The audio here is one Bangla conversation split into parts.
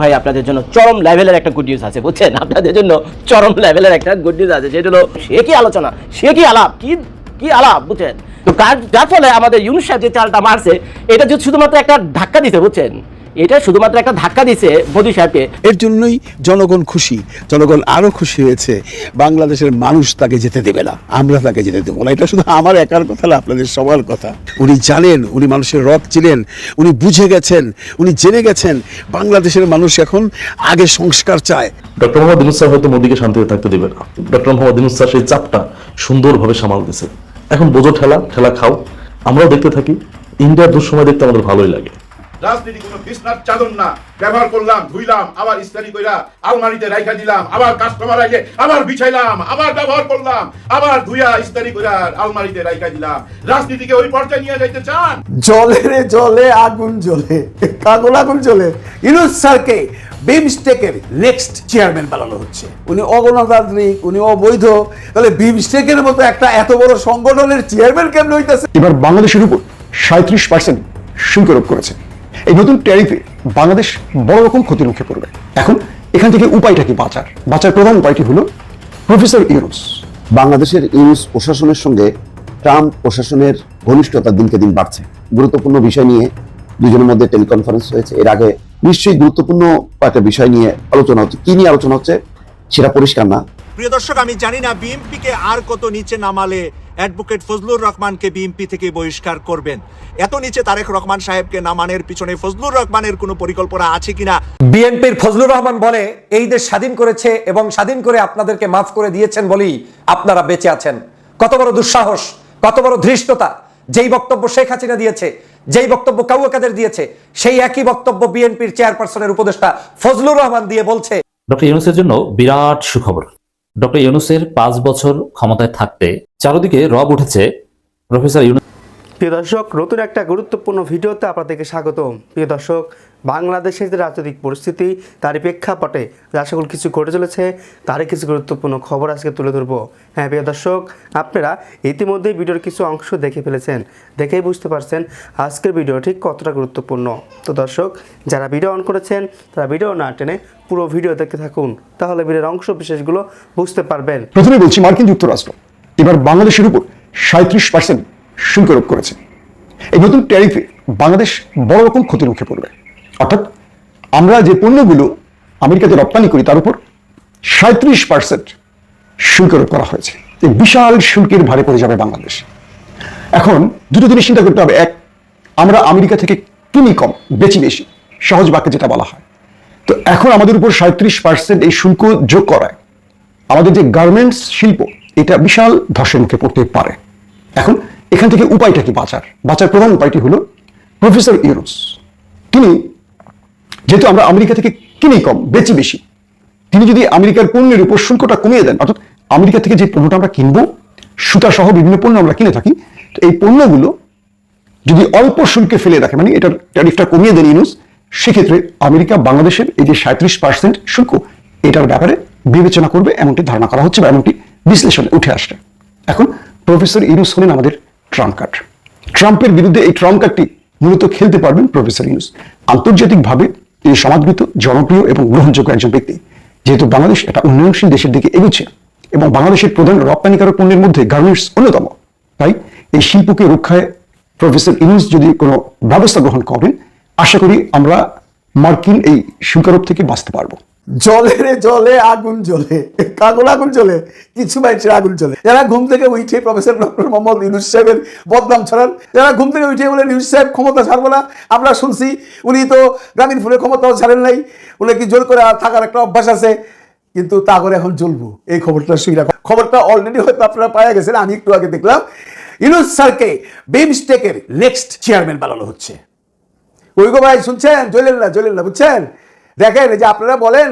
ভাই, আপনাদের জন্য চরম লেভেলের একটা গুড নিউজ আছে, বুঝছেন? আপনাদের জন্য চরম লেভেলের একটা গুড নিউজ আছে সেটা হলো সে কি আলোচনা, সে কি আলাপ, কি কি আলাপ, বুঝছেন? তো কার, যার ফলে আমাদের ইউনুস সাহেব যে চালটা মারছে, এটা যদি শুধুমাত্র একটা ধাক্কা দিতে বুঝছেন? এটা শুধুমাত্র একটা ধাক্কা দিছে মোদী সাহেবকে। এর জন্যই জনগণ খুশি। জনগণ আরও খুশি হয়েছে বাংলাদেশের মানুষ তাকে যেতে দেবে না আমরা তাকে যেতে দেবো না। এটা শুধু আমার একার কথা না আপনাদের সবার কথা। উনি জানেন উনি মানুষের রক ছিলেন উনি বুঝে গেছেন উনি জেনে গেছেন বাংলাদেশের মানুষ এখন আগে সংস্কার চায়। ডক্টর মোহাম্মদ ইনুস স্যার হয়তো মোদীকে শান্তিতে থাকতে দেবে না। ডক্টর মোহাম্মদ ইনুস স্যার সেই চাপটা সুন্দরভাবে সামাল দিয়েছে এখন বোঝো ঠেলা ঠেলা খাও। আমরাও দেখতে থাকি ইন্ডিয়ার দুঃসময় দেখতে আমাদের ভালোই লাগে। রাজনীতি কোনো বিছনার চাদর না। ব্যবহার করলাম ধুইলাম আবার ইস্তারি কইরা আলমারিতে রাইখা দিলাম আবার কাস্টমার আইলে আবার বিছাইলাম আবার ব্যবহার করলাম আবার ধুইয়া ইস্তারি কইরা আলমারিতে রাইখা দিলাম। রাজনীতিকে ওই পর্যায়ে নিয়ে যাইতে চান? জলে রে জলে আগুন জ্বলে কাগল আগুন জ্বলে ইনুস স্যারকে বিমস্টেকের নেক্সট চেয়ারম্যান বানানো হচ্ছে। উনি অগণতান্ত্রিক উনি অবৈধ তাহলে বিমস্টেকের মতো একটা এত বড় সংগঠনের চেয়ারম্যান কেমন হইতেছে? এবার বাংলাদেশের উপর সাঁত্রিশ পার্সেন্ট শুল্ক আরোপ করেছে। এই নতুন ট্যারিফে বাংলাদেশ বড় রকম ক্ষতির মুখে পড়বে। এখন এখান থেকে উপায়টা কি বাঁচার? বাঁচার প্রধান উপায়টি হলো প্রফেসর ইউনুস। বাংলাদেশের ইউনুস প্রশাসনের সঙ্গে ট্রাম্প প্রশাসনের ঘনিষ্ঠতা দিনকে দিন বাড়ছে। গুরুত্বপূর্ণ বিষয় নিয়ে দুজনের মধ্যে টেলিকনফারেন্স হয়েছে। এর আগে নিশ্চয়ই গুরুত্বপূর্ণ কয়েকটা বিষয় নিয়ে আলোচনা হচ্ছে। কি নিয়ে আলোচনা হচ্ছে সেটা পরিষ্কার না। প্রিয় দর্শক, আমি জানি না বিএমপিকে আর কত নিচে নামালে অ্যাডভোকেট ফজলুর রহমানকে বিএমপি থেকে বহিষ্কার করবেন। এত নিচে তারেক রহমান সাহেবকে নামানোর পিছনে ফজলুর রহমানের কোনো পরিকল্পনা আছে কিনা? বিএনপির ফজলুর রহমান বলে এই দেশ স্বাধীন করেছে এবং স্বাধীন করে আপনাদেরকে মাফ করে দিয়েছেন বলেই আপনারা বেঁচে আছেন। কত বড় দুঃসাহস কত বড় ধৃষ্টতা যেই বক্তব্য শেখ হাসিনা দিয়েছে যেই বক্তব্য কাউয়া কাদের দিয়েছে সেই একই বক্তব্য বিএনপির চেয়ারপারসনের উপদেষ্টা ফজলুর রহমান দিয়ে বলছে। ডক্টর ইউনুসের জন্য বিরাট সুখবর। ডক্টর ইউনুসের পাঁচ বছর ক্ষমতায় থাকতে চারদিকে রব উঠেছে প্রফেসর ইউনুস প্রিয় দর্শক, নতুন একটা গুরুত্বপূর্ণ ভিডিওতে আপনাদেরকে স্বাগত প্রিয় দর্শক বাংলাদেশের যে রাজনৈতিক পরিস্থিতি, তারই প্রেক্ষাপটে যা সকল কিছু ঘটে চলেছে, তারই কিছু গুরুত্বপূর্ণ খবর আজকে তুলে ধরবো। হ্যাঁ প্রিয় দর্শক, আপনারা ইতিমধ্যে ভিডিওর কিছু অংশ দেখে ফেলেছেন, দেখেই বুঝতে পারছেন আজকের ভিডিও ঠিক কতটা গুরুত্বপূর্ণ। তো দর্শক, যারা ভিডিও অন করেছেন, তারা ভিডিও না টেনে পুরো ভিডিও দেখতে থাকুন, তাহলে ভিডিওর অংশ বিশেষগুলো বুঝতে পারবেন। প্রথমে বলছি মার্কিন যুক্তরাষ্ট্র, এবার বাংলাদেশের উপর সাঁত্রিশ পার্সেন্ট শুল্ক আরোপ করেছে। এই নতুন ট্যারিফে বাংলাদেশ বড় রকম ক্ষতির মুখে পড়বে। অর্থাৎ আমরা যে পণ্যগুলো আমেরিকাতে রপ্তানি করি, তার উপর সাঁত্রিশ পার্সেন্ট শুল্ক আরোপ করা হয়েছে। এই বিশাল শুল্কের ভারে পড়ে যাবে বাংলাদেশ। এখন দুটো জিনিস চিন্তা করতে হবে। এক, আমরা আমেরিকা থেকে কিনি কম, বেশি বেশি, সহজ বাক্যে যেটা বলা হয়। তো এখন আমাদের উপর সাঁত্রিশ পার্সেন্ট এই শুল্ক যোগ করায়, আমাদের যে গার্মেন্টস শিল্প, এটা বিশাল মুখে পড়তে পারে। এখন এখান থেকে উপায়টা কি বাঁচার? বাঁচার প্রধান উপায়টি হলো প্রফেসর ইউনুস। তিনি যেহেতু আমরা আমেরিকা থেকে কিনি কম বেচি বেশি। তিনি যদি আমেরিকার পণ্যের উপর শুল্কটা কমিয়ে দেন, অর্থাৎ আমেরিকা থেকে যে পণ্যটা আমরা কিনবো সুতা সহ বিভিন্ন পণ্য আমরা কিনে থাকি, তো এই পণ্যগুলো যদি অল্প শুল্কে ফেলে রাখে মানে এটার ট্যারিফটা কমিয়ে দেন ইউনুস, সেক্ষেত্রে আমেরিকা বাংলাদেশের এই যে সাঁত্রিশ পার্সেন্ট শুল্ক, এটার ব্যাপারে বিবেচনা করবে, এমনটি ধারণা করা হচ্ছে বা এমনটি বিশ্লেষণে উঠে আসছে। এখন প্রফেসর ইউনুস হলেন আমাদের ট্রাম্প কার্ড। ট্রাম্পের বিরুদ্ধে এই ট্রাম্প কার্ডটি মূলত খেলতে পারবেন প্রফেসর ইউনুস। আন্তর্জাতিকভাবে তিনি সমাদৃত, জনপ্রিয় এবং গ্রহণযোগ্য একজন ব্যক্তি। যেহেতু বাংলাদেশ একটা উন্নয়নশীল দেশের দিকে এগোচ্ছে এবং বাংলাদেশের প্রধান রপ্তানিকারক পণ্যের মধ্যে গার্মেন্টস অন্যতম, তাই এই শিল্পকে রক্ষায় প্রফেসর ইউনুস যদি কোনো ব্যবস্থা গ্রহণ করেন, আশা করি আমরা মার্কিন এই শুল্কারোপ থেকে বাঁচতে পারব। জলে রে, জলে আগুন জ্বলে। কাগল আগুন জ্বলে, কিছু মানুষের আগুন জ্বলে। যারা ঘুম থেকে উঠে প্রফেসর ডক্টর মোহাম্মদ ইউনুস সাহেবের বদনাম ছড়ান, যারা ঘুম থেকে উঠে বলেন ইউনুস সাহেব ক্ষমতা ছাড়বো না, আমরা শুনছি উনি তো গ্রামীণ ফোনের ক্ষমতাও ছাড়েন নাই, উনি কি জোর করে থাকার একটা অভ্যাস আছে, কিন্তু তা করে এখন জ্বলবো। এই খবরটা শুই রাখো। খবরটা অলরেডি হয়তো আপনারা পাওয়া গেছেন, আমি একটু আগে দেখলাম, ইউনুস স্যারকে বিমস্টেকের নেক্সট চেয়ারম্যান বানানো হচ্ছে। ওই গো ভাই শুনছেন? জ্বলেন না জ্বলেন না, বুঝছেন? দেখেন যে আপনারা বলেন,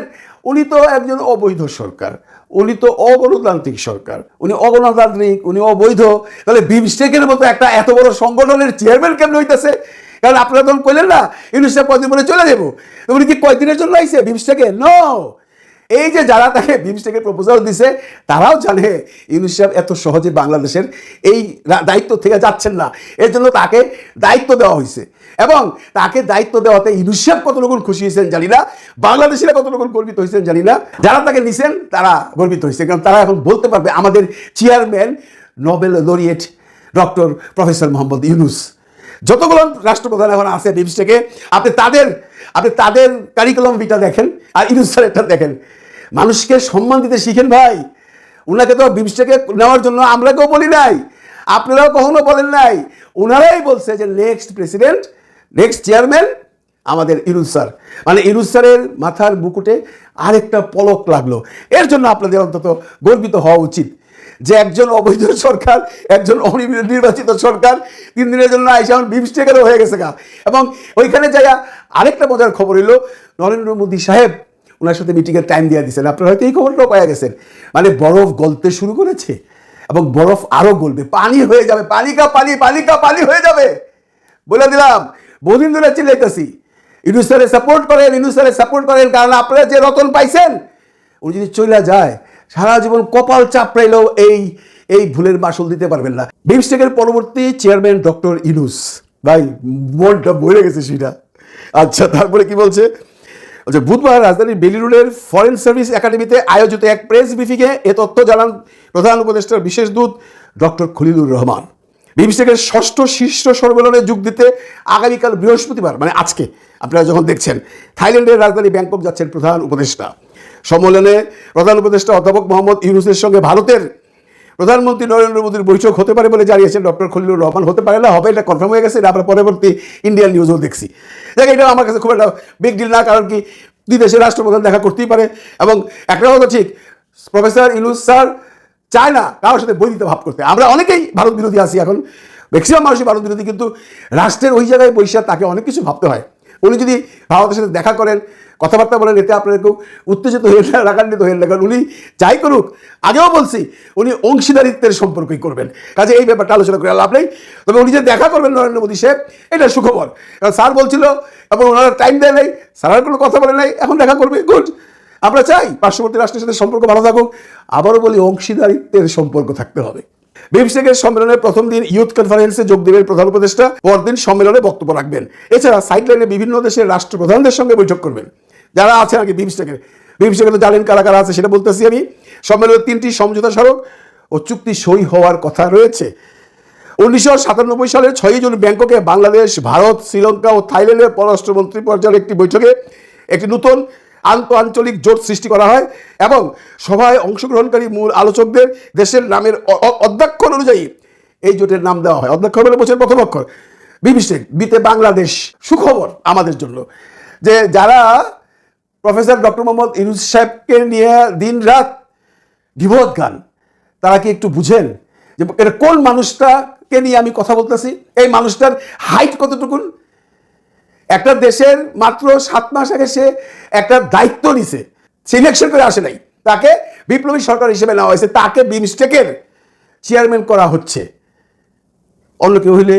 উনি তো একজন অবৈধ সরকার, উনি তো অগণতান্ত্রিক সরকার, উনি অগণতান্ত্রিক, উনি অবৈধ। তাহলে বিমস্টেকের মতো একটা এত বড় সংগঠনের চেয়ারম্যান কেমন হইতেছে? কারণ আপনারা তখন কইলেন না ইউনিসেফ কয়দিন পরে চলে যাব। উনি কি কয়দিনের জন্য আইসে বিমস্টেকে নো এই যে যারা তাকে বিমস্টেকের প্রপোজাল দিছে, তারাও জানে ইউনুস সাহেব এত সহজে বাংলাদেশের এই দায়িত্ব থেকে যাচ্ছেন না। এর জন্য তাকে দায়িত্ব দেওয়া হয়েছে এবং তাকে দায়িত্ব দেওয়াতে ইউনুস সাহেব কতটুকু খুশি হয়েছেন জানি না। বাংলাদেশিরা কতটুকু গর্বিত হয়েছেন জানি না। যারা তাকে নিছেন, তারা গর্বিত হয়েছে। কারণ তারা এখন বলতে পারবে আমাদের chairman Nobel laureate doctor professor Mohammad Yunus. যতগুলো রাষ্ট্রপ্রধান এখন আছে বিমস্টেকে আপনি তাদের আপনি তাদের কারিকুলাম বিটা দেখেন, আর ইউনুস স্যারেরটা দেখেন। মানুষকে সম্মান দিতে শিখেন ভাই। ওনাকে তো বিমস্টেকে নেওয়ার জন্য আমরা কেউ বলি নাই। আপনারাও কখনো বলেন নাই। ওনারাই বলছে যে নেক্সট প্রেসিডেন্ট নেক্সট চেয়ারম্যান আমাদের ইরুজ স্যার। মানে ইরুজ স্যারের মাথার বুকুটে আরেকটা পলক লাগল। এর জন্য আপনাদের অন্তত গর্বিত হওয়া উচিত যে একজন অবৈধ সরকার, একজন অনির্বাচিত সরকার তিন দিনের জন্য আইসা এখন বিমস্টেকেরও হয়ে গেছে গা। এবং ওইখানে যাইয়া আরেকটা মজার খবর হইল, নরেন্দ্র মোদী সাহেব ওনার সাথে মিটিংয়ের টাইম দিয়ে দিয়েছেন। আপনারা হয়তো এই খবরটাও পাওয়া গেছেন। মানে বরফ গলতে শুরু করেছে এবং বরফ আরও গলবে। পানি হয়ে যাবে। পানি কা পানি পানি কা পানি হয়ে যাবে। বলে দিলাম, বহুদিন ধরে চিল্লাইতেছি। ইনুসারে সাপোর্ট করেন ইনুসারে সাপোর্ট করেন, কারণ আপনারা যে রতন পাইছেন, উনি যদি চলে যায়, সারা জীবন কপাল চাপড়াইলেও এই এই ভুলের মাসুল দিতে পারবেন না। বিমস্টেকের পরবর্তী চেয়ারম্যান ডক্টর ইনুস। ভাই, মনটা বলে গেছে সেটা। আচ্ছা তারপরে কি বলছে? বলছে বুধবার রাজধানীর বেলিরুলের ফরেন সার্ভিস একাডেমিতে আয়োজিত এক প্রেস ব্রিফিংয়ে এ তথ্য জানান প্রধান উপদেষ্টার বিশেষ দূত ডক্টর খলিলুর রহমান। বিমস্টেকের ষষ্ঠ শীর্ষ সম্মেলনে যোগ দিতে আগামীকাল বৃহস্পতিবার মানে আজকে, আপনারা যখন দেখছেন, থাইল্যান্ডের রাজধানী ব্যাংকক যাচ্ছেন প্রধান উপদেষ্টা। সম্মেলনে প্রধান উপদেষ্টা অধ্যাপক মোহাম্মদ ইউনুসের সঙ্গে ভারতের প্রধানমন্ত্রী নরেন্দ্র মোদীর বৈঠক হতে পারে বলে জানিয়েছেন ডক্টর খলিলুর রহমান। হতে পারে না, হবে, এটা কনফার্ম হয়ে গেছে, এটা আমরা পরবর্তী ইন্ডিয়ান নিউজও দেখছি। দেখ, এটা আমার কাছে খুব একটা বিগ ডিল না, কারণ কি দুই দেশের রাষ্ট্রপ্রধান দেখা করতেই পারে। এবং একটা কথা ঠিক, প্রফেসর ইউনুস স্যার চায় না কারোর সাথে বৈরিত ভাব করতে। আমরা অনেকেই ভারত বিরোধী আছি এখন ম্যাক্সিমাম মানুষই ভারত বিরোধী, কিন্তু রাষ্ট্রের ওই জায়গায় বৈশাখ তাকে অনেক কিছু ভাবতে হয়। উনি যদি ভারতের সাথে দেখা করেন কথাবার্তা বলেন, এতে আপনারা কেউ উত্তেজিত হয়ে না, রাগান্বিত হয়ে না, কারণ উনি যাই করুক, আগেও বলছি, উনি অংশীদারিত্বের সম্পর্কই করবেন। কাজে এই ব্যাপারটা আলোচনা করে লাভ নেই। তবে উনি যে দেখা করবেন নরেন্দ্র মোদী সাহেব, এটা সুখবর। কারণ স্যার বলছিল, এবং ওনারা টাইম দেয় নাই, স্যার কোনো কথা বলে নাই, এখন দেখা করবে গুড আমরা চাই পার্শ্ববর্তী রাষ্ট্রের সাথে সম্পর্ক ভালো থাকুক। আবারও বলি, অংশীদারিত্বের সম্পর্ক থাকতে হবে। বিমস্টেকের সম্মেলনের প্রথম দিন ইউথ কনফারেন্সে যোগ দেবেন প্রধান উপদেষ্টা। পরদিন সম্মেলনে বক্তব্য রাখবেন। এছাড়া সাইডলাইনে বিভিন্ন দেশের রাষ্ট্রপ্রধানদের সঙ্গে বৈঠক করবেন। যারা আছে আর কি, বিমস্টেকের। বিমস্টেকে তো জানেন কারা কারা আছে, সেটা বলতেছি আমি। সম্মেলনের তিনটি সমঝোতা স্মারক ও চুক্তি সই হওয়ার কথা রয়েছে। উনিশশো সাতানব্বই সালের ছয়ই জুন ব্যাংককে বাংলাদেশ, ভারত, শ্রীলঙ্কা ও থাইল্যান্ডের পররাষ্ট্রমন্ত্রী পর্যায়ের একটি বৈঠকে একটি নতুন আন্ত আঞ্চলিক জোট সৃষ্টি করা হয় এবং সভায় অংশগ্রহণকারী মূল আলোচকদের দেশের নামের অ- অ- অনুযায়ী এই জোটের নাম দেওয়া হয়। অধ্যাক্ষর বলে বলছেন প্রথম অক্ষর। বিবিষ্টেক বিতে বাংলাদেশ, সুখবর আমাদের জন্য। যে যারা প্রফেসর ডক্টর মোহাম্মদ ইউনুস সাহেবকে নিয়ে দিন রাত বিভদ গান। তারা কি একটু বুঝেন যে এটা কোন মানুষটাকে নিয়ে আমি কথা বলতেছি? এই মানুষটার হাইট কতটুকুন একটা দেশের মাত্র সাত মাস আগে সে একটা দায়িত্ব নিছে। সিলেকশন করে আসে নাই। তাকে বিপ্লবী সরকার হিসেবে নেওয়া হয়েছে। তাকে বিমস্টেকের চেয়ারম্যান করা হচ্ছে। অন্য কেউ হইলে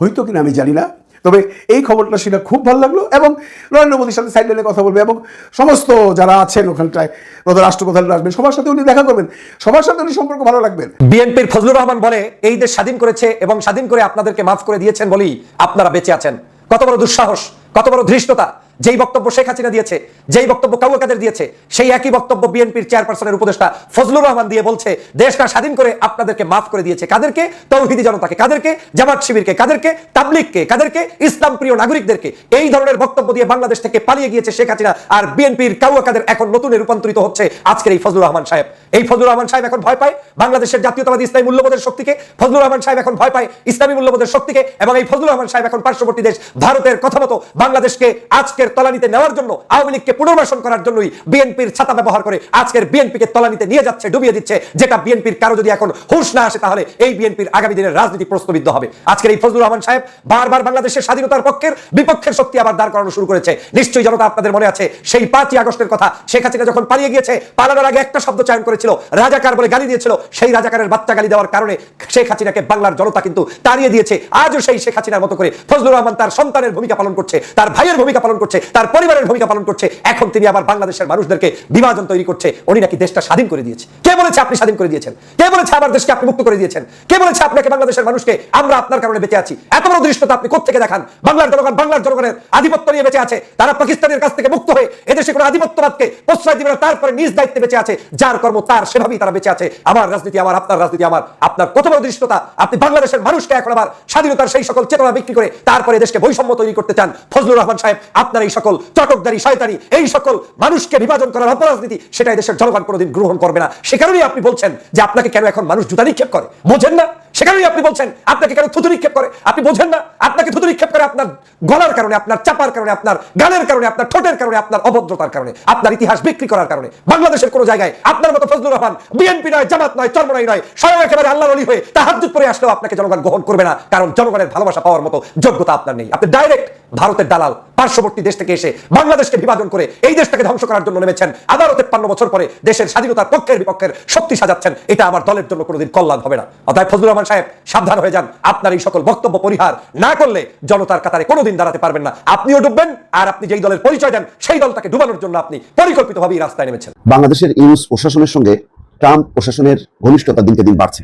হইতো কিনা আমি জানি না। তবে এই খবরটা সেটা খুব ভালো লাগল এবং নরেন্দ্র মোদীর সাথে সাইডলাইনে কথা বলবে এবং সমস্ত যারা আছেন ওখানটায় প্রধান রাষ্ট্রপ্রধানরা আসবেন, সবার সাথে উনি দেখা করবেন, সবার সাথে উনি সম্পর্ক ভালো রাখবেন। বিএনপির ফজলুর রহমান বলে, এই দেশ স্বাধীন করেছে এবং স্বাধীন করে আপনাদেরকে মাফ করে দিয়েছেন বলেই আপনারা বেঁচে আছেন। কত বড় দুঃসাহস। কত বড় ধৃষ্টতা? যেই বক্তব্য শেখ হাসিনা দিয়েছে, যেই বক্তব্য কাউ কাদের দিয়েছে, সেই একই বক্তব্য বিএনপির চেয়ারপারসনের উপদেষ্টা ফজলুর রহমান দিয়ে বলছে, দেশটা স্বাধীন করে আপনাদেরকে মাফ করে দিয়েছে কাদেরকে? তৌহিদি জনতাকে কাদেরকে? জামাত শিবিরকে কাদেরকে? তাবলিগকে কাদেরকে? ইসলাম প্রিয় নাগরিকদেরকে? এই ধরনের বক্তব্য দিয়ে বাংলাদেশ থেকে পালিয়ে গিয়েছে শেখ হাসিনা আর বিএনপির কাউ কাদের এখন নতুনে রূপান্তরিত হচ্ছে আজকের এই ফজলুর রহমান সাহেব। এই ফজলুর রহমান সাহেব এখন ভয় পায় বাংলাদেশের জাতীয়তাবাদী ইসলামী মূল্যবোধের শক্তিকে? ফজলুর রহমান সাহেব এখন ভয় পায় ইসলামী মূল্যবোধের শক্তিকে? এবং এই ফজলুর রহমান সাহেব এখন পার্শ্ববর্তী দেশ ভারতের কথা মতো বাংলাদেশকে আজকের তলানিতে নেওয়ার জন্য, আওয়ামী লীগকে পুনর্বাসন করার জন্যই বিএনপির ছাতা ব্যবহার করে আজকের বিএনপিকে তলানিতে নিয়ে যাচ্ছে, ডুবিয়ে দিচ্ছে। যেটা বিএনপির কারও যদি এখন হুঁশ না আসে, তাহলে এই বিএনপির আগামী দিনের রাজনীতি প্রশ্নবিদ্ধ হবে। আজকের এই ফজলুর রহমান সাহেব বারবার বাংলাদেশের স্বাধীনতার পক্ষের বিপক্ষের শক্তি আবার দাঁড় করানো শুরু করেছে। নিশ্চয়ই জনতা আপনাদের মনে আছে, সেই পাঁচই আগস্টের কথা শেখ হাসিনা যখন পালিয়ে গিয়েছে, পালানোর আগে একটা শব্দ চয়ন করেছিল, রাজাকার বলে গালি দিয়েছিল, সেই রাজাকারের বাচ্চা গালি দেওয়ার কারণে শেখ হাসিনাকে বাংলার জনতা কিন্তু তাড়িয়ে দিয়েছে। আজও সেই শেখ হাসিনার মতো করে ফজলুর রহমান তার সন্তানের ভূমিকা পালন করছে। তার ভাইয়ের ভূমিকা পালন করছে, তার পরিবারের ভূমিকা পালন করছে, এখন তিনি আবার বাংলাদেশের মানুষদেরকে বিভাজন তৈরি করছে, উনি নাকি দেশটা স্বাধীন করে দিয়েছে। কে বলেছে আপনি স্বাধীন করে দিয়েছেন? কে বলেছে আমার দেশকে আপনি মুক্ত করে দিয়েছেন? কে বলেছে আপনাকে বাংলাদেশের মানুষকে আমরা আপনার কারণে বেঁচে আছি? এত বড় দৃশ্যতা আপনি কোথেকে দেখান? বাংলার জনগণ বাংলার জনগণের আধিপত্য নিয়ে বেঁচে আছে। তারা পাকিস্তানের কাছ থেকে মুক্ত হয়ে এদেশে কোনো আধিপত্যবাদকে প্রশ্রয় দিবে না, তারপরে নিজ দায়িত্বে বেঁচে আছে। যার কর্ম তার, সেভাবেই তারা বেঁচে আছে। আমার রাজনীতি আমার, আপনার রাজনীতি আমার। আপনার কত বড় দৃশ্যতা? আপনি বাংলাদেশের মানুষকে এখন আবার স্বাধীনতার সেই সকল চেতনা বিক্রি করে তারপরে দেশকে বৈষম্য তৈরি করতে চান। ফজলুর রহমান সাহেব, আপনার এই সকল চটকদারি, শয়তানি, এই সকল মানুষকে বিভাজন করার অপরাজনীতি সেটাই দেশের জনগণ কোনোদিন গ্রহণ করবে না। সে কারণেই আপনি বলছেন যে আপনাকে কেন এখন মানুষ জুতা নিক্ষেপ করে? বোঝেন না? সে কারণেই আপনি বলছেন, আপনাকে কেন থুতু নিক্ষেপ করে? আপনি বোঝেন না? আপনাকে থুতু নিক্ষেপ করে আপনার গলার কারণে, আপনার চাপার কারণে, আপনার গানের কারণে, আপনার ঠোঁটের কারণে, আপনার অভদ্রতার কারণে, আপনার ইতিহাস বিক্রি করার কারণে। বাংলাদেশের কোনো জায়গায় আপনার মতো ফজলুর রহমান বিএনপি নয়, জামাত নয়, চরমনাই নয়, স্বয়ং একেবারে আল্লাহ অলি হয়ে তাহাজ্জুদ পরে আসলেও আপনাকে জনগণ গ্রহণ করবে না, কারণ জনগণের ভালোবাসা পাওয়ার মতো যোগ্যতা আপনার নেই। আপনি ডাইরেক্ট ভারতের দালাল পার্শ্ববর্তী দেশ থেকে এসে বাংলাদেশকে বিভাজন করে এই দেশটাকে ধ্বংস করার জন্য নেমেছেন। আবারও তেপ্পান্ন বছর পরে দেশের স্বাধীনতার পক্ষের বিপক্ষের শক্তি সাজাচ্ছেন। এটা আমার দলের জন্য কোনোদিন কল্যাণ হবে না। অতএব ফজলুর রহমান সাহেব, সাবধান হয়ে যান। আপনার এই সকল বক্তব্য পরিহার না করলে জনতার কাতারে কোনোদিন দাঁড়াতে পারবেন না। আপনিও ডুববেন আর আপনি যেই দলের পরিচয় দেন, সেই দলটাকে ডুবানোর জন্য আপনি পরিকল্পিতভাবেই রাস্তায় নেমেছেন। বাংলাদেশের ইউনুস প্রশাসনের সঙ্গে ট্রাম্প প্রশাসনের ঘনিষ্ঠতা দিনকে দিন বাড়ছে।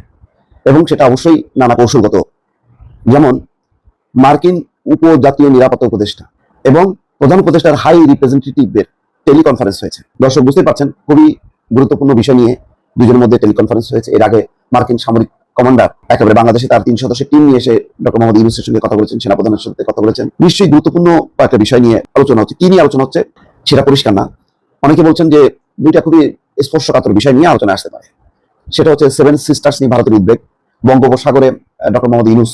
এবং সেটা অবশ্যই নানা কৌশলগত। যেমন মার্কিন উপজাতীয় নিরাপত্তা উপদেষ্টা এবং প্রধান উপদেষ্টার হাই রিপ্রেজেন্টেটিভদের টেলিকনফারেন্স হয়েছে। দর্শক বুঝতে পারছেন, খুবই গুরুত্বপূর্ণ বিষয় নিয়ে দুজনের মধ্যে টেলিকনফারেন্স হয়েছে। এর আগে মার্কিন সামরিক কমান্ডার, একেবারে বাংলাদেশে তার তিন সদস্যের টিম নিয়ে এসে ডক্টর মোহাম্মদ ইউনুসের সঙ্গে কথা বলেছেন, সেনাপ্রধানের সাথে কথা বলেছেন। নিশ্চয়ই গুরুত্বপূর্ণ কয়েকটা বিষয় নিয়ে আলোচনা হচ্ছে। কি নিয়ে আলোচনা হচ্ছে? সেটা পরিষ্কার না। অনেকে বলছেন যে দুইটা খুবই স্পর্শকাতর বিষয় নিয়ে আলোচনা আসতে পারে। সেটা হচ্ছে সেভেন সিস্টার্স নিয়ে ভারতের উদ্বেগ। বঙ্গোপসাগরে ডক্টর মোহাম্মদ ইউনুস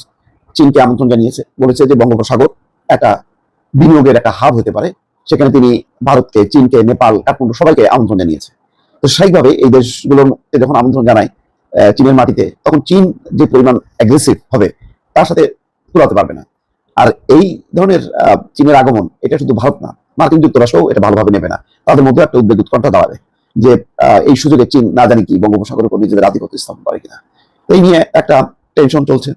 চীনকে আমন্ত্রণ জানিয়েছে। বলেছে যে বঙ্গোপসাগর একটা বিনিয়োগের একটা হাব হতে পারে। সেখানে তিনি ভারতকে, চীনকে, নেপাল, কাঠমান্ডু সবাইকে আমন্ত্রণ জানিয়েছে। তো স্বাভাবিকভাবে এই দেশগুলোকে যখন আমন্ত্রণ জানায় চীনের মাটিতে, তখন চীন যে পরিমাণ অ্যাগ্রেসিভ হবে, তার সাথে তুলাতে পারবে না। আর এই ধরনের চীনের আগমন, এটা শুধু ভারত না, মার্কিন যুক্তরাষ্ট্রও এটা ভালোভাবে নেবে না। তাদের মধ্যে একটা উদ্বেগ উৎকণ্ঠা দাঁড়াবে যে এই সুযোগে চীন না জানি কি বঙ্গোপসাগরের উপর নিজেদের আধিপত্য স্থাপন করে কিনা। এই নিয়ে একটা টেনশন চলছে।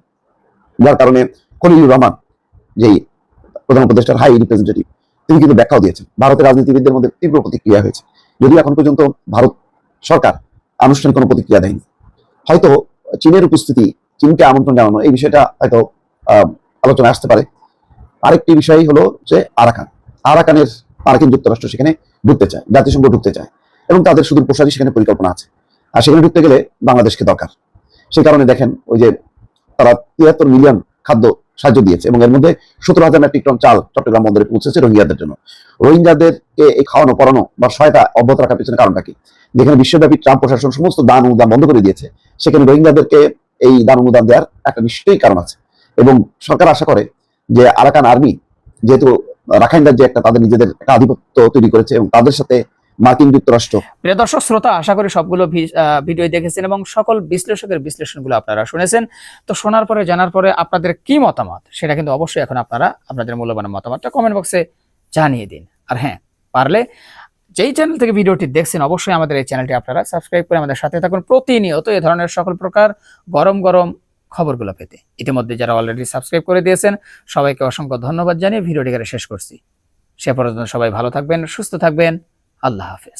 যার কারণে খলিলুর রহমান যেই প্রধান উপদেষ্টার হাই রিপ্রেজেন্টেটিভ তিনি কিন্তু ব্যাখ্যাও দিয়েছেন। ভারতের রাজনীতিবিদদের মধ্যে তীব্র প্রতিক্রিয়া হয়েছে। যদিও এখন পর্যন্ত ভারত সরকার আনুষ্ঠানিক কোনো প্রতিক্রিয়া দেয়নি। হয়তো চীনের উপস্থিতি, চীনকে আমন্ত্রণ জানানো, এই বিষয়টা হয়তো আলোচনায় আসতে পারে। আরেকটি বিষয় হলো যে আরাকান। আরাকানের মার্কিন যুক্তরাষ্ট্র সেখানে ঢুকতে চায়, জাতিসংঘ ঢুকতে চায়, এবং তাদের সুদূর প্রসারী সেখানে পরিকল্পনা আছে। আর সেখানে ঢুকতে গেলে বাংলাদেশকে দরকার। সেই কারণে দেখেন ওই যে তারা তিয়াত্তর মিলিয়ন খাদ্য সাহায্য দিয়েছে এবং এর মধ্যে সতেরো হাজার মেট্রিক টন চাল চট্টগ্রাম বন্দরে পৌঁছেছে রোহিঙ্গাদের জন্য। রোহিঙ্গাদেরকে এই খাওয়ানো, পড়ানো বা সহায়তা অব্যাহত রাখার পিছনে কারণটা কি? যেখানে বিশ্বব্যাপী ট্রাম্প প্রশাসন সমস্ত দান অনুদান বন্ধ করে দিয়েছে, সেখানে রোহিঙ্গাদেরকে এই দান অনুদান দেওয়ার একটা নিশ্চয়ই কারণ আছে। এবং সরকার আশা করে যে আরাকান আর্মি, যেহেতু রাখাইন রাজ্যে একটা তাদের নিজেদের একটা আধিপত্য তৈরি করেছে এবং তাদের সাথে মার্কিন যুক্তরাষ্ট্র। প্রিয় দর্শক, শ্রোতা, আশা করি সবগুলো ভিডিও দেখেছেন এবং সকল বিশ্লেষকের বিশ্লেষণগুলো আপনারা শুনেছেন। তো শোনার পরে, জানার পরে আপনাদের কি মতামত? সেটা কিন্তু অবশ্যই এখন আপনারা আপনাদের মূল্যবান মতামতটা কমেন্ট বক্সে জানিয়ে দিন। আর হ্যাঁ পারলে যেই চ্যানেল থেকে ভিডিওটি দেখছেন, অবশ্যই আমাদের এই চ্যানেলটি আপনারা সাবস্ক্রাইব করে আমাদের সাথে থাকুন। প্রতিনিয়ত এ ধরনের সকল প্রকার গরম গরম খবরগুলো পেতে। ইতিমধ্যে যারা অলরেডি সাবস্ক্রাইব করে দিয়েছেন, সবাইকে অসংখ্য ধন্যবাদ জানিয়ে ভিডিওটি শেষ করছি। সে পর্যন্ত সবাই ভালো থাকবেন, সুস্থ থাকবেন। আল্লাহ হাফেজ।